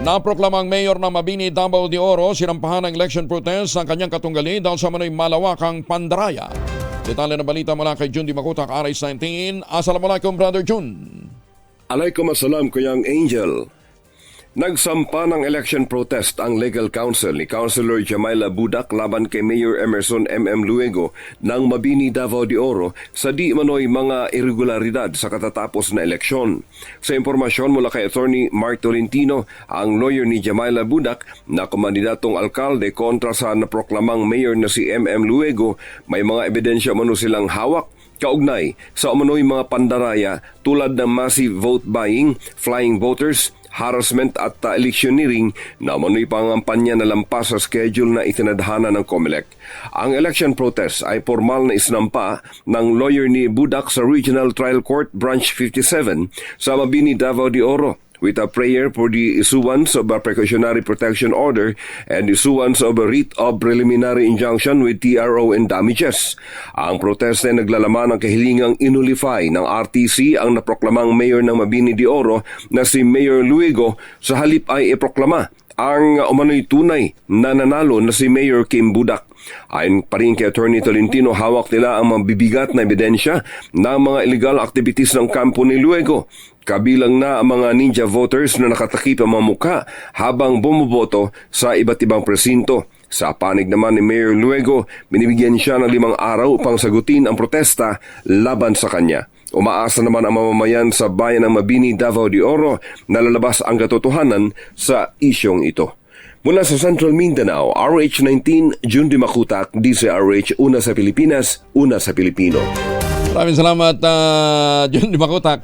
Naproklamang mayor ng Mabini, Davao de Oro, sinampahan ng election protest ang kanyang katunggali dahil sa manoy malawakang pandaraya. Detalye ng balita mula kay Jun Di Makutak, RS19. Assalamualaikum, Brother Jun. Alaikum assalam, Kuyang Angel. Nagsampa ng election protest ang legal counsel ni Councilor Jamaila Budak laban kay Mayor Emerson M.M. Luego ng Mabini, Davao de Oro sa di manoy mga irregularidad sa katatapos na eleksyon. Sa impormasyon mula kay Attorney Mark Tolentino, ang lawyer ni Jamaila Budak na kumandidatong alkalde kontra sa naproklamang mayor na si M.M. Luego, may mga ebidensya mano silang hawak kaugnay sa umano'y mga pandaraya tulad ng massive vote buying, flying voters, harassment at uh, electioneering na umano'y pangampanya na lampas sa schedule na itinadhana ng COMELEC. Ang election protest ay formal na isnampa ng lawyer ni Budak sa Regional Trial Court Branch 57 sa Mabini, Davao de Oro with a prayer for the issuance of a precautionary protection order and issuance of a writ of preliminary injunction with TRO and damages. Ang protesta ay naglalaman ng kahilingang inulify ng RTC ang naproklamang mayor ng Mabini de Oro na si Mayor Luego sa halip ay iproklama ang umano'y tunay na nanalo na si Mayor Kim Budak. Ayon pa rin kay Attorney Tolentino, hawak nila ang mga bibigat na ebidensya ng mga illegal activities ng kampo ni Luego. Kabilang na ang mga ninja voters na nakatakip ang mga mukha habang bumoboto sa iba't ibang presinto. Sa panig naman ni Mayor Luego, binibigyan siya ng limang araw upang sagutin ang protesta laban sa kanya. Umaasa naman ang mamamayan sa bayan ng Mabini, Davao de Oro na lalabas ang katotohanan sa isyong ito. Mula sa Central Mindanao, RH19, June Di Makutak, DCRH, una sa Pilipinas, una sa Pilipino. Maraming salamat, uh, Jun Di Makutak.